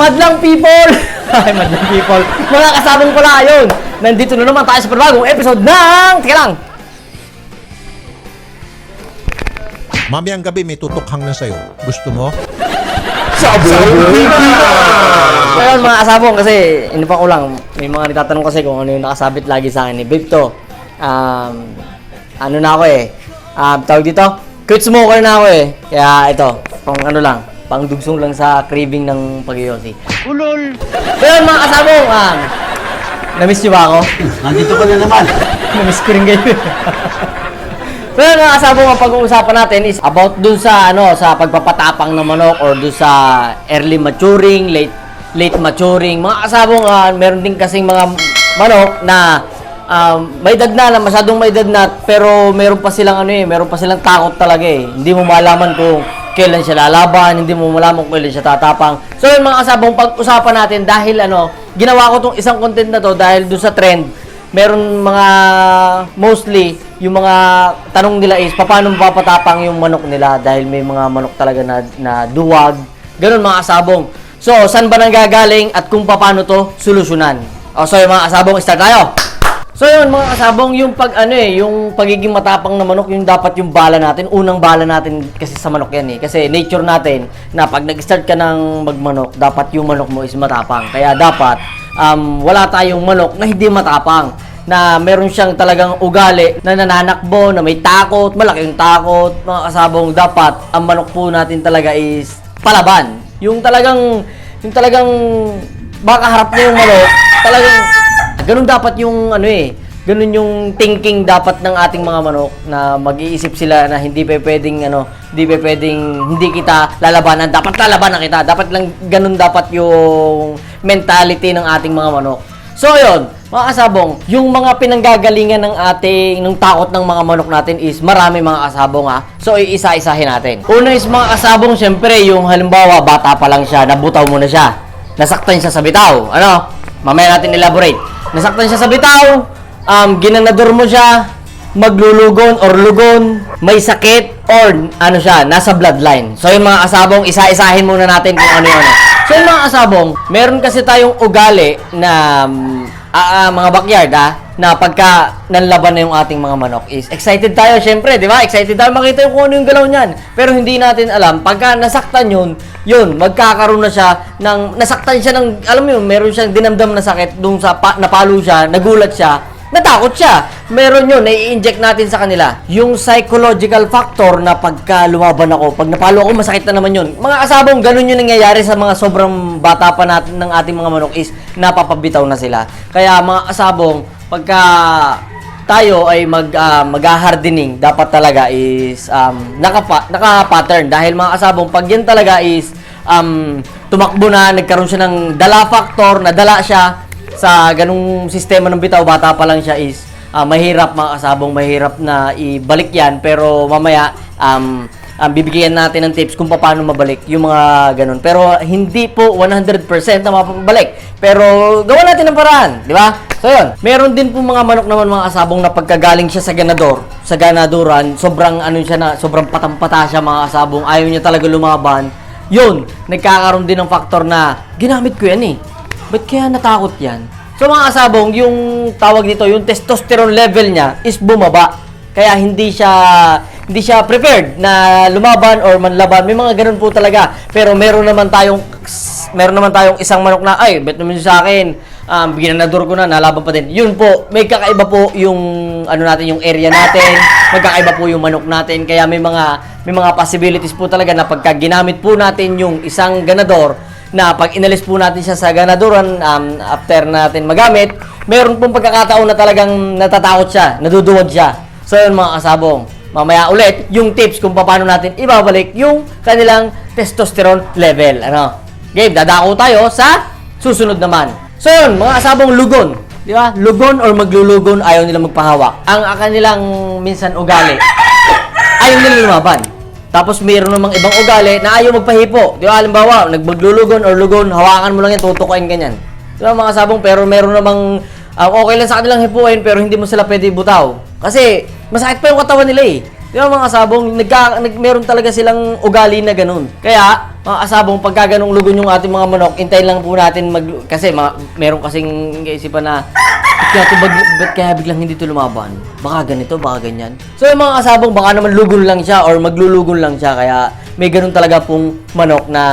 madlang people? Ay, madlang people. Mga kasabong pala yun. Nandito na naman tayo sa panibagong episode ng... Teka lang. Mamayang gabi may tutukhang na sa'yo. Gusto mo? Sabong So yun mga kasabong kasi hindi pa ko lang. May mga nagtatanong kasi kung ano yung nakasabit lagi sa akin ni Babe to. Um, ano na ako eh. Um, tawag dito? Quit smoker na ako eh. Kaya ito, pang ano lang, pang dugsong lang sa craving ng pag-iyosi. Ulol! So yun mga kasabong, um, na-miss niyo ba ako? Nandito ka na naman. Na-miss ko rin kayo. So yun mga kasabong, ang pag-uusapan natin is about dun sa ano sa pagpapatapang ng manok or dun sa early maturing, late late maturing. Mga kasabong, ah, meron din kasing mga manok na um, may edad na, na masyadong may edad na, pero meron pa silang ano eh, meron pa silang takot talaga eh. Hindi mo malaman kung kailan siya lalaban, hindi mo malaman kung kailan siya tatapang. So yun mga kasabong, pag-usapan natin dahil ano, ginawa ko tong isang content na to dahil dun sa trend. Meron mga mostly yung mga tanong nila is paano mapapatapang yung manok nila dahil may mga manok talaga na, na duwag. Ganun mga asabong so saan ba nanggagaling at kung paano to solusyonan? O so yung mga asabong start tayo So yun mga kasabong, yung pag ano eh, yung pagiging matapang na manok, yung dapat yung bala natin, unang bala natin kasi sa manok yan eh. Kasi nature natin na pag nag-start ka ng magmanok, dapat yung manok mo is matapang. Kaya dapat um, wala tayong manok na hindi matapang na meron siyang talagang ugali na nananakbo, na may takot, malaki yung takot, mga kasabong, dapat ang manok po natin talaga is palaban. Yung talagang, yung talagang baka harap na yung manok, talagang Ganun dapat yung ano eh, ganun yung thinking dapat ng ating mga manok na mag-iisip sila na hindi pa pwedeng ano, hindi pa pwedeng hindi kita lalabanan, dapat lalabanan kita. Dapat lang ganun dapat yung mentality ng ating mga manok. So yun, mga kasabong, yung mga pinanggagalingan ng ating ng takot ng mga manok natin is marami mga kasabong ha. So iisa-isahin natin. Una is mga kasabong, syempre yung halimbawa bata pa lang siya, nabutaw mo na siya. Nasaktan siya sa bitaw. Ano? Mamaya natin elaborate. Nasaktan siya sa bitaw, um, ginanador mo siya, maglulugon or lugon, may sakit, or ano siya, nasa bloodline. So yung mga kasabong, isa-isahin muna natin kung ano yun. So yung mga kasabong, meron kasi tayong ugali na um, ah, ah, mga backyard ah, na pagka nanlaban na yung ating mga manok is excited tayo syempre, di ba? Excited tayo makita yung kung ano yung galaw niyan. Pero hindi natin alam, pagka nasaktan yun, yun, magkakaroon na siya ng, nasaktan siya ng, alam mo yun, meron siyang dinamdam na sakit, dun sa, pa, napalo siya, nagulat siya, natakot siya. Meron yun, nai-inject natin sa kanila. Yung psychological factor na pagka lumaban ako, pag napalo ako, masakit na naman yun. Mga kasabong, ganun yung nangyayari sa mga sobrang bata pa natin ng ating mga manok is napapabitaw na sila. Kaya mga kasabong, pagka tayo ay mag uh, mag-hardening, dapat talaga is um, naka naka-pattern dahil mga kasabong pag yan talaga is um, tumakbo na, nagkaroon siya ng dala factor, nadala siya sa ganung sistema ng bitaw, bata pa lang siya is ah, mahirap mga kasabong, mahirap na ibalik yan. Pero mamaya, um, um, bibigyan natin ng tips kung paano mabalik yung mga ganun. Pero hindi po 100% na mapapabalik. Pero gawa natin ng paraan, di ba? So yun, meron din po mga manok naman mga kasabong na pagkagaling siya sa ganador, sa ganaduran, sobrang ano siya na, sobrang patampata siya mga kasabong, ayaw niya talaga lumaban. Yun, nagkakaroon din ng faktor na ginamit ko yan eh. Ba't kaya natakot yan? So mga kasabong, yung tawag dito, yung testosterone level niya is bumaba. Kaya hindi siya hindi siya prepared na lumaban or manlaban. May mga ganun po talaga. Pero meron naman tayong meron naman tayong isang manok na ay, bet naman sa akin, um, ginanador ko na, nalaban pa din. Yun po, may kakaiba po yung ano natin, yung area natin. Magkakaiba po yung manok natin. Kaya may mga may mga possibilities po talaga na pagka ginamit po natin yung isang ganador, na pag inalis po natin siya sa ganaduran um, after natin magamit, meron pong pagkakataon na talagang natatakot siya, naduduwag siya. So yun mga kasabong, mamaya ulit yung tips kung paano natin ibabalik yung kanilang testosterone level. Ano? Gabe, dadako tayo sa susunod naman. So yun, mga kasabong lugon. Di ba? Lugon or maglulugon, ayaw nila magpahawak. Ang kanilang minsan ugali, ayaw nila lumaban. Tapos mayroon namang ibang ugali na ayaw magpahipo. Di ba, halimbawa, nagmaglulugon or lugon, hawakan mo lang yan, tutukuin ganyan. Di ba, mga sabong, pero meron namang ah, okay lang sa kanilang hipuin, pero hindi mo sila pwede butaw. Kasi, masakit pa yung katawan nila eh. Di ba, mga sabong, nagka, nag, meron talaga silang ugali na ganun. Kaya, mga asabong pagka ganong lugon yung ating mga manok, intayin lang po natin mag... Kasi mga, meron kasing kaisipan na, ba't kaya, bag- ba't kaya biglang hindi to lumaban? Baka ganito, baka ganyan. So yung mga asabong, baka naman lugon lang siya or maglulugon lang siya. Kaya may ganun talaga pong manok na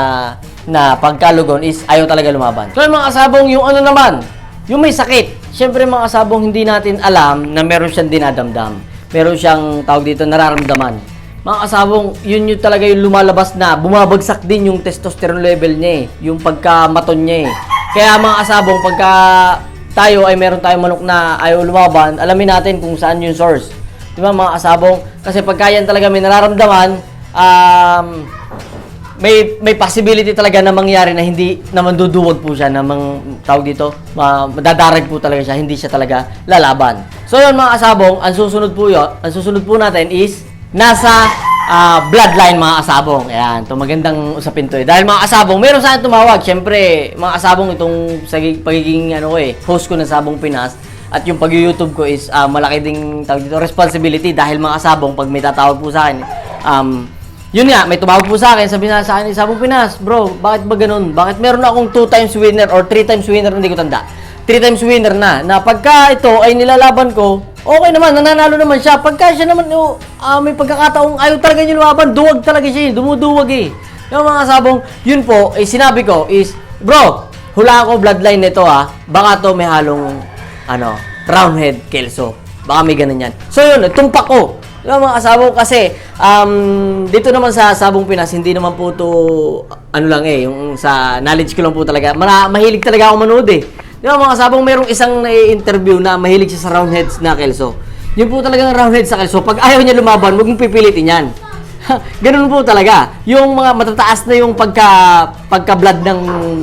na pagkalugon is ayaw talaga lumaban. So yung mga asabong, yung ano naman, yung may sakit. Siyempre mga asabong, hindi natin alam na meron siyang dinadamdam. Meron siyang tawag dito, nararamdaman. Mga kasabong, yun yung talaga yung lumalabas na bumabagsak din yung testosterone level niya eh. Yung pagkamaton niya eh. Kaya mga kasabong, pagka tayo ay meron tayong manok na ayaw lumaban, alamin natin kung saan yung source. Di ba mga kasabong? Kasi pagka yan talaga may nararamdaman, um, may may possibility talaga na mangyari na hindi na manduduwag po siya na mang tawag dito, ma, madadarag po talaga siya, hindi siya talaga lalaban. So yun mga asabong, ang susunod po yun, ang susunod po natin is nasa ah, bloodline mga asabong. Ayan, to magandang usapin to eh. Dahil mga asabong, meron sa tumawag. Siyempre, mga asabong itong sa pagiging ano ko eh, host ko ng Sabong Pinas. At yung pag-YouTube ko is ah, malaki ding tawag dito, responsibility dahil mga asabong pag may tatawag po sa akin, um, yun nga, may tumawag po sa akin, sabi na sa akin, Sabong Pinas, bro, bakit ba ganun? Bakit meron akong 2 times winner or 3 times winner, hindi ko tanda. 3 times winner na, na pagka ito ay nilalaban ko, okay naman, nananalo naman siya. Pagka siya naman, oh, ah, may pagkakataong ayaw talaga niya lumaban, duwag talaga siya, eh, dumuduwag eh. Yung mga sabong, yun po, eh, sinabi ko is, bro, hula ako bloodline nito ha, baka to may halong, ano, roundhead kelso. Baka may ganun yan. So yun, tumpak ko. Yung mga asabong kasi, um, dito naman sa Sabong Pinas, hindi naman po to, ano lang eh, yung sa knowledge ko lang po talaga. Mara, mahilig talaga ako manood eh. Di ba mga sabong, merong isang na-interview na mahilig siya sa roundheads na kelso. Yun po talagang roundheads sa kelso. Pag ayaw niya lumaban, huwag mong pipilitin yan. Ganun po talaga. Yung mga matataas na yung pagka pagka-blood ng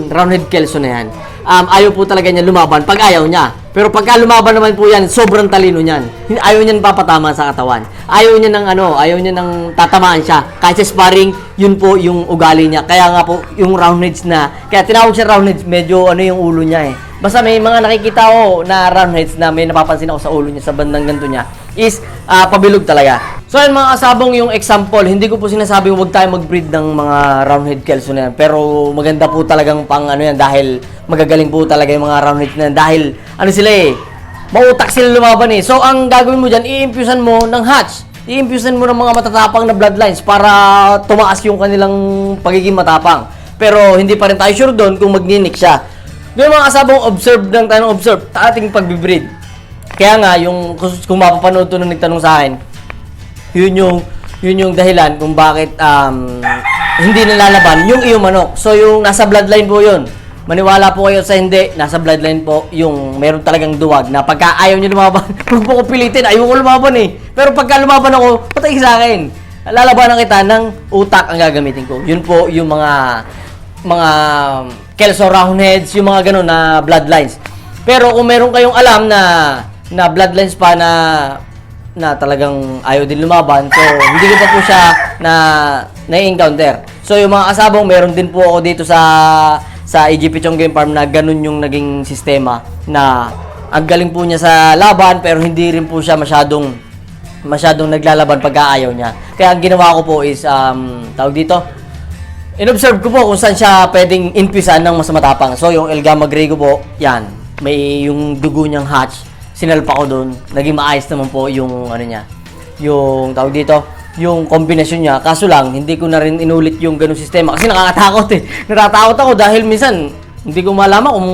roundhead kelso na yan. Um, ayaw po talaga niya lumaban pag ayaw niya. Pero pagka lumaban naman po yan, sobrang talino niyan. Ayaw niyan papatama sa katawan. Ayaw niya ng ano, ayaw niya ng tatamaan siya. Kahit sa sparring, yun po yung ugali niya. Kaya nga po, yung roundheads na, kaya tinawag siya roundheads, medyo ano yung ulo niya eh. Basta may mga nakikita ko na roundheads na may napapansin ako sa ulo niya, sa bandang ganito niya, is ah, pabilog talaga. So yun mga kasabong yung example, hindi ko po sinasabing huwag tayo mag-breed ng mga roundhead kelso na yan. Pero maganda po talagang pang ano yan dahil magagaling po talaga yung mga roundheads na yan. Dahil ano sila eh, mautak sila lumaban eh. So ang gagawin mo dyan, i-infusean mo ng hatch. I-infusean mo ng mga matatapang na bloodlines para tumaas yung kanilang pagiging matapang. Pero hindi pa rin tayo sure doon kung magninik siya. Yung mga kasabong observe ng observe sa ating pagbibreed. Kaya nga, yung kung, mapapanood to nung nagtanong sa akin, yun yung yun yung dahilan kung bakit um, hindi nalalaban yung iyong manok. So yung nasa bloodline po yun. Maniwala po kayo sa hindi, nasa bloodline po yung meron talagang duwag na pagka ayaw niyo lumaban, huwag po ko pilitin, ayaw ko lumaban eh. Pero pagka lumaban ako, patay sa akin. Lalabanan kita ng utak ang gagamitin ko. Yun po yung mga mga Kelso Roundheads, yung mga ganun na bloodlines. Pero kung meron kayong alam na na bloodlines pa na na talagang ayaw din lumaban. So, hindi ko pa po siya na na-encounter. So, yung mga kasabong, meron din po ako dito sa sa EGP Chong Game Farm na ganun yung naging sistema na ang galing po niya sa laban pero hindi rin po siya masyadong masyadong naglalaban pag ayaw niya. Kaya ang ginawa ko po is um, tawag dito In-observe ko po kung saan siya pwedeng inpisan ng mas matapang. So, yung El Gamma Grey ko po, yan. May yung dugo niyang hatch. Sinalpa ko doon. Naging maayos naman po yung ano niya. Yung tawag dito, yung kombinasyon niya. Kaso lang, hindi ko na rin inulit yung ganung sistema. Kasi nakakatakot eh. Natatakot ako dahil minsan, hindi ko malaman kung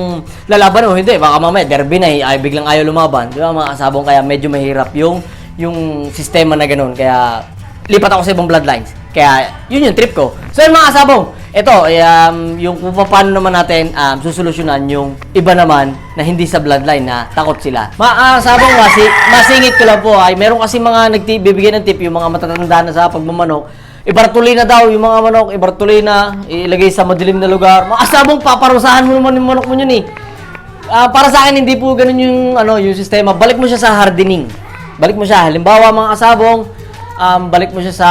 lalaban o hindi. Baka mamaya, derby na eh. Ay, biglang ayaw lumaban. Di ba mga kasabong? Kaya medyo mahirap yung yung sistema na ganun. Kaya lipat ako sa ibang bloodlines. Kaya, yun yung trip ko. So, yung mga kasabong, ito, um, yung kung paano naman natin um, susolusyonan yung iba naman na hindi sa bloodline na takot sila. Mga kasabong, masi, masingit ko lang po ay meron kasi mga nagbibigay ng tip yung mga matatanda na sa pagmamanok. Ibartuloy na daw yung mga manok, ibartuloy na, ilagay sa madilim na lugar. Mga kasabong, paparusahan mo naman yung manok mo yun eh. Ah, para sa akin hindi po ganun yung ano, yung sistema. Balik mo siya sa hardening. Balik mo siya. Halimbawa mga kasabong, um, balik mo siya sa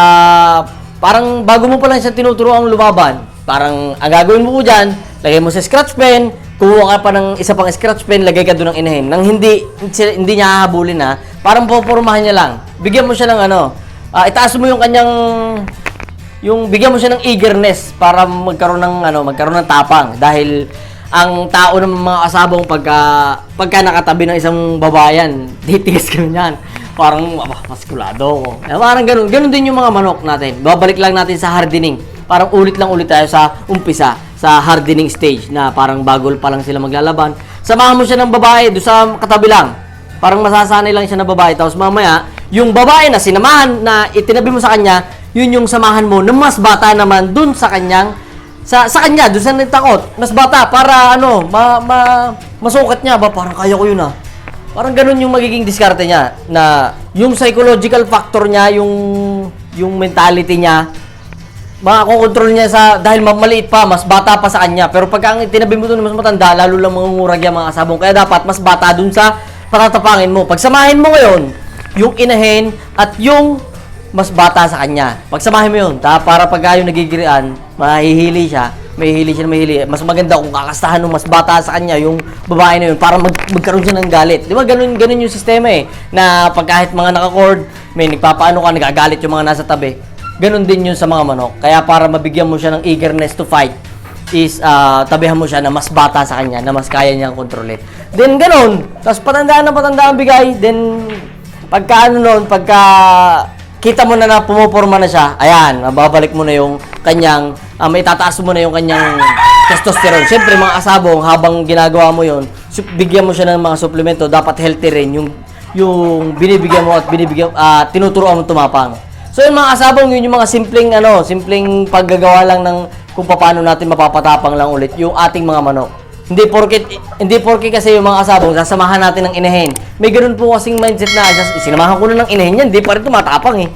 parang bago mo pa lang siya tinuturo ang lumaban. Parang ang gagawin mo po diyan, lagay mo sa scratch pen, kuha ka pa ng isa pang scratch pen, lagay ka doon ng inahin. Nang hindi hindi, niya hahabulin na, parang popormahan niya lang. Bigyan mo siya ng ano, ah, itaas mo yung kanyang yung bigyan mo siya ng eagerness para magkaroon ng ano, magkaroon ng tapang dahil ang tao ng mga asabong pagka pagka nakatabi ng isang babayan, titigas kami niyan. Parang aba, maskulado ko. Eh, parang ganun. Ganun din yung mga manok natin. Babalik lang natin sa hardening. Parang ulit lang ulit tayo sa umpisa, sa hardening stage na parang bago pa lang sila maglalaban. Samahan mo siya ng babae doon sa katabi lang. Parang masasanay lang siya na babae. Tapos mamaya, yung babae na sinamahan, na itinabi mo sa kanya, yun yung samahan mo na mas bata naman dun sa kanyang sa sa kanya, dun sa nagtakot, mas bata para ano, ma, ma masukat niya ba parang kaya ko yun ah. Parang ganun yung magiging diskarte niya na yung psychological factor niya, yung yung mentality niya, makakontrol niya sa dahil ma- maliit pa, mas bata pa sa kanya. Pero pag ang tinabi mo doon mas matanda, lalo lang mangungurag yung mga asabong. Kaya dapat mas bata dun sa patatapangin mo. Pagsamahin mo ngayon, yung inahin at yung mas bata sa kanya. Pagsamahin mo yun, ta, para pag yung nagigirian, mahihili siya, mahihili siya na mahihili. Mas maganda kung kakastahan ng mas bata sa kanya yung babae na yun para mag, magkaroon siya ng galit. Di ba ganun, ganun yung sistema eh, na pag kahit mga naka-cord, may nagpapaano ka, nagagalit yung mga nasa tabi. Ganun din yun sa mga manok. Kaya para mabigyan mo siya ng eagerness to fight, is ah, tabihan mo siya na mas bata sa kanya, na mas kaya niyang kontrolin. Then ganun, tapos patandaan na patandaan bigay, then pagka ano nun, pagka kita mo na na pumuporma na siya, ayan, mababalik mo na yung kanyang, uh, may tataas mo na yung kanyang testosterone. Siyempre, mga asabong, habang ginagawa mo yon bigyan mo siya ng mga suplemento, dapat healthy rin yung yung binibigyan mo at binibigyan ah tinuturuan mo tumapang. So yung mga asabong, yun yung mga simpleng ano, simpleng paggagawa lang ng kung paano natin mapapatapang lang ulit yung ating mga manok. Hindi porket hindi porke kasi yung mga asabong sasamahan natin ng inahin. May ganoon po kasing mindset na sinamahan ko na ng inahin yan, hindi pa rin tumatapang eh.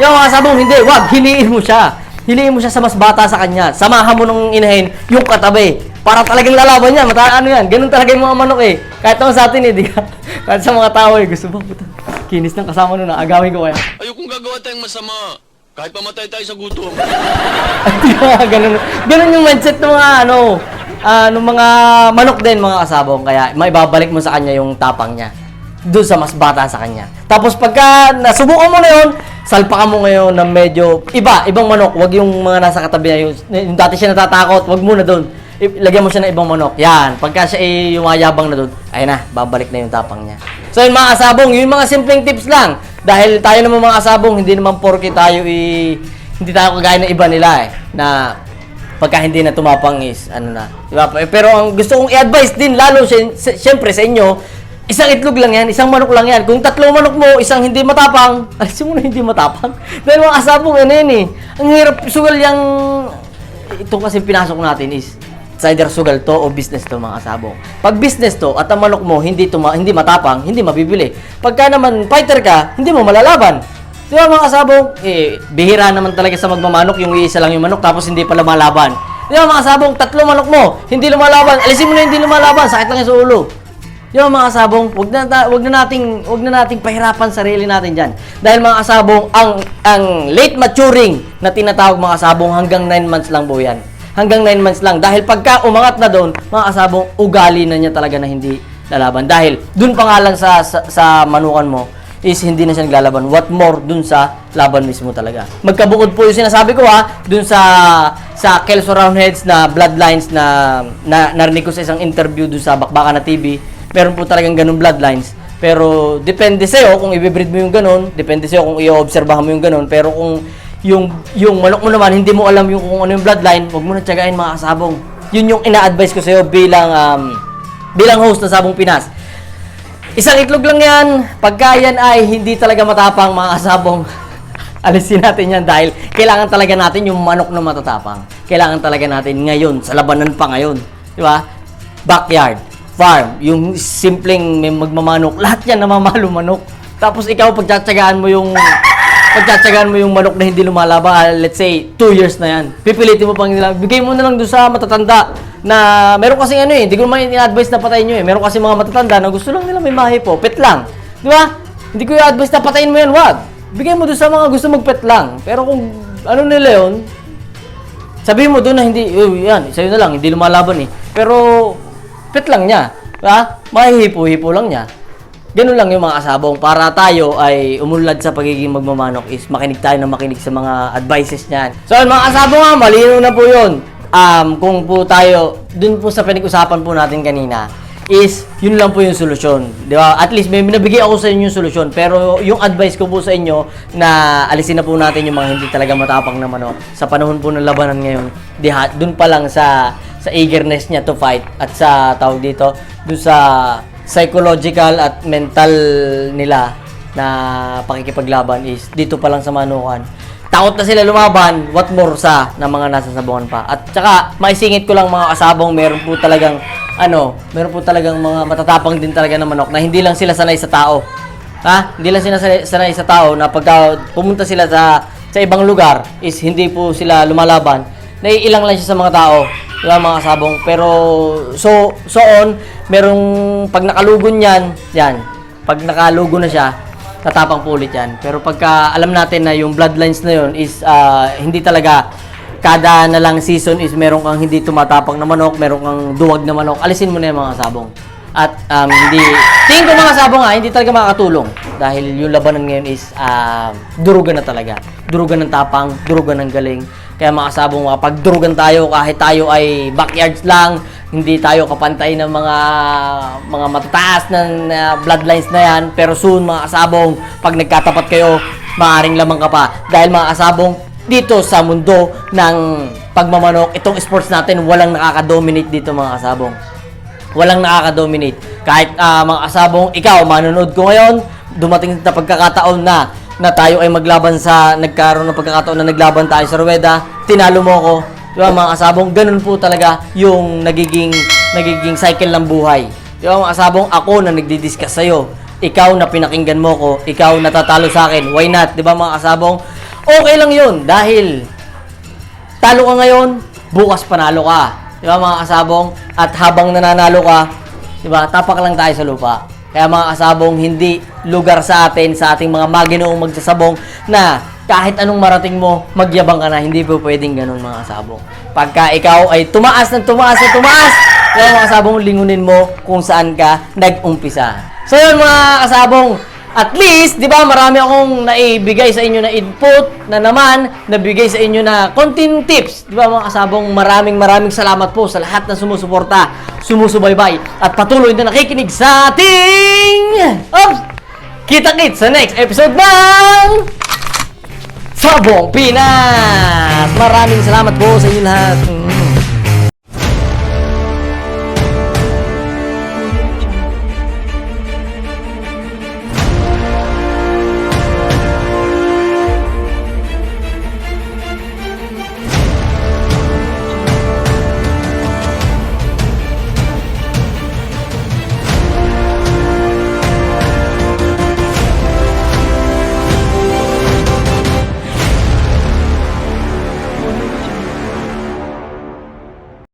Yung mga asabong hindi, wag hiliin mo siya. Hiliin mo siya sa mas bata sa kanya. Samahan mo ng inahin yung katabi. Para talagang lalaban yan. Mata ano yan. Ganun talaga yung mga manok eh. Kahit naman sa atin eh, di ka. Kahit sa mga tao eh, gusto ba puta. Kinis ng kasama nun, ah. agawin ko kaya. Ayokong gagawa tayong masama. Kahit pamatay tayo sa gutom. Ganun, ganun yung mindset ng mga ano, ng mga manok din, mga kasabong. Kaya maibabalik mo sa kanya yung tapang niya. Doon sa mas bata sa kanya. Tapos pagka nasubukan mo na yun, salpakan mo ngayon ng medyo iba, ibang manok. Wag yung mga nasa katabi niya. Yung, yung dati siya natatakot, wag muna doon. Lagyan mo siya ng ibang manok. Yan. Pagka siya ay yumayabang na doon, ayun na, babalik na yung tapang niya. So yung mga asabong, yung mga simpleng tips lang. Dahil tayo naman mga asabong, hindi naman porke tayo i... Hindi tayo kagaya ng iba nila eh. Na pagka hindi na tumapang is, ano na. Diba? Pero ang gusto kong i-advise din, lalo sy- syempre sa inyo, isang itlog lang yan, isang manok lang yan. Kung tatlong manok mo, isang hindi matapang, alisin mo na hindi matapang. Dahil mga asabong, ano yan eh. Ang hirap sugal yung... Ito kasi pinasok natin is, it's either sugal to o business to mga asabong. Pag business to at ang manok mo hindi tuma, hindi matapang, hindi mabibili. Pagka naman fighter ka, hindi mo malalaban. Di ba mga kasabong, eh, bihira naman talaga sa magmamanok, yung iisa lang yung manok, tapos hindi pa lumalaban. Di ba mga kasabong, tatlo manok mo, hindi lumalaban, alisin mo na hindi lumalaban, sakit lang yan sa ulo. Ba mga kasabong, wag na, wag na nating, wag na nating pahirapan sarili natin dyan. Dahil mga kasabong, ang, ang late maturing na tinatawag mga kasabong hanggang 9 months lang po yan. Hanggang 9 months lang. Dahil pagka umangat na doon, mga kasabong, ugali na niya talaga na hindi lalaban. Dahil dun pa nga lang sa, sa, sa manukan mo, is hindi na siya naglalaban. What more dun sa laban mismo talaga. Magkabukod po yung sinasabi ko ha, dun sa sa Kelso Roundheads na bloodlines na, na narinig ko sa isang interview dun sa Bakbaka na TV. Meron po talagang ganun bloodlines. Pero depende sa'yo kung i-breed mo yung ganun, depende sa'yo kung i-obserbahan mo yung ganun. Pero kung yung yung manok mo naman, hindi mo alam yung kung ano yung bloodline, huwag mo na tiyagain mga kasabong. Yun yung ina-advise ko sa'yo bilang um, bilang host ng Sabong Pinas. Isang itlog lang yan. Pagka yan ay hindi talaga matapang mga kasabong, alisin natin yan dahil kailangan talaga natin yung manok na matatapang. Kailangan talaga natin ngayon, sa labanan pa ngayon. Di ba? Backyard, farm, yung simpleng may magmamanok, lahat yan namamalo manok. Tapos ikaw pagtsatsagaan mo yung pagtsatsagaan mo yung manok na hindi lumalaban, ah, let's say, 2 years na yan. Pipilitin mo pang nila. Bigay mo na lang doon sa matatanda na meron kasi ano eh, hindi ko naman in-advise na patayin nyo eh. Meron kasi mga matatanda na gusto lang nila may mahi po. Pet lang. Di ba? Hindi ko i-advise na patayin mo yan, wag. Bigay mo doon sa mga gusto mag-pet lang. Pero kung ano nila yun, sabihin mo doon na hindi, oh, yan, sa'yo na lang, hindi lumalaban eh. Pero, pet lang niya. Diba? Mahihipo-hipo lang niya. Ganun lang yung mga kasabong. Para tayo ay umunlad sa pagiging magmamanok is makinig tayo na makinig sa mga advices niyan. So yun, mga kasabong nga, malinaw na po yun. Um, kung po tayo, dun po sa pinag-usapan po natin kanina, is yun lang po yung solusyon. Di ba? At least may binabigay ako sa inyo yung solusyon. Pero yung advice ko po sa inyo na alisin na po natin yung mga hindi talaga matapang na manok. Sa panahon po ng labanan ngayon, di ha, dun pa lang sa sa eagerness niya to fight at sa tawag dito, dun sa psychological at mental nila na pakikipaglaban is dito pa lang sa manukan. Takot na sila lumaban, what more sa na mga nasa sabungan pa. At saka, maisingit ko lang mga kasabong, meron po talagang, ano, meron po talagang mga matatapang din talaga na manok na hindi lang sila sanay sa tao. Ha? Hindi lang sila sanay sa tao na pagka pumunta sila sa sa ibang lugar is hindi po sila lumalaban. Naiilang lang siya sa mga tao. Ba, mga kasabong? Pero, so, so on, merong, pag nakalugon yan, yan, pag nakalugo na siya, tatapang po ulit yan. Pero pagka alam natin na yung bloodlines na yun is ah, hindi talaga kada na lang season is meron kang hindi tumatapang na manok, meron kang duwag na manok, alisin mo na yung mga sabong. At um, hindi, tingin ko mga sabong nga, hindi talaga makakatulong. Dahil yung labanan ngayon is ah, durugan na talaga. Durugan ng tapang, durugan ng galing. Kaya mga sabong, kapag durugan tayo, kahit tayo ay backyards lang, hindi tayo kapantay ng mga mga matataas ng uh, bloodlines na yan. Pero soon, mga kasabong, pag nagkatapat kayo, maaring lamang ka pa. Dahil mga kasabong, dito sa mundo ng pagmamanok, itong sports natin, walang nakaka-dominate dito mga kasabong. Walang nakaka-dominate. Kahit ah, mga kasabong, ikaw, manonood ko ngayon, dumating na pagkakataon na na tayo ay maglaban sa nagkaroon ng pagkakataon na naglaban tayo sa Rueda, tinalo mo ako. Di ba mga kasabong, ganun po talaga yung nagiging nagiging cycle ng buhay. Di ba mga kasabong, ako na nagdi-discuss sa'yo, ikaw na pinakinggan mo ko, ikaw natatalo sa akin, why not? Di ba mga kasabong? Okay lang yun dahil talo ka ngayon, bukas panalo ka. Di ba mga kasabong? At habang nananalo ka, di ba, tapak lang tayo sa lupa. Kaya mga kasabong, hindi lugar sa atin, sa ating mga maginoong magsasabong na kahit anong marating mo, magyabang ka na. Hindi po pwedeng ganun mga kasabong. Pagka ikaw ay tumaas ng tumaas ng tumaas, kaya mga kasabong, lingunin mo kung saan ka nag-umpisa. So yun mga kasabong, at least, di ba, marami akong naibigay sa inyo na input na naman, nabigay sa inyo na konting tips. Di ba, mga kasabong, maraming maraming salamat po sa lahat na sumusuporta, sumusubaybay, at patuloy na nakikinig sa ating... Oops! Kita-kits sa next episode ng... Sabong Pinas! Maraming salamat po sa inyo lahat.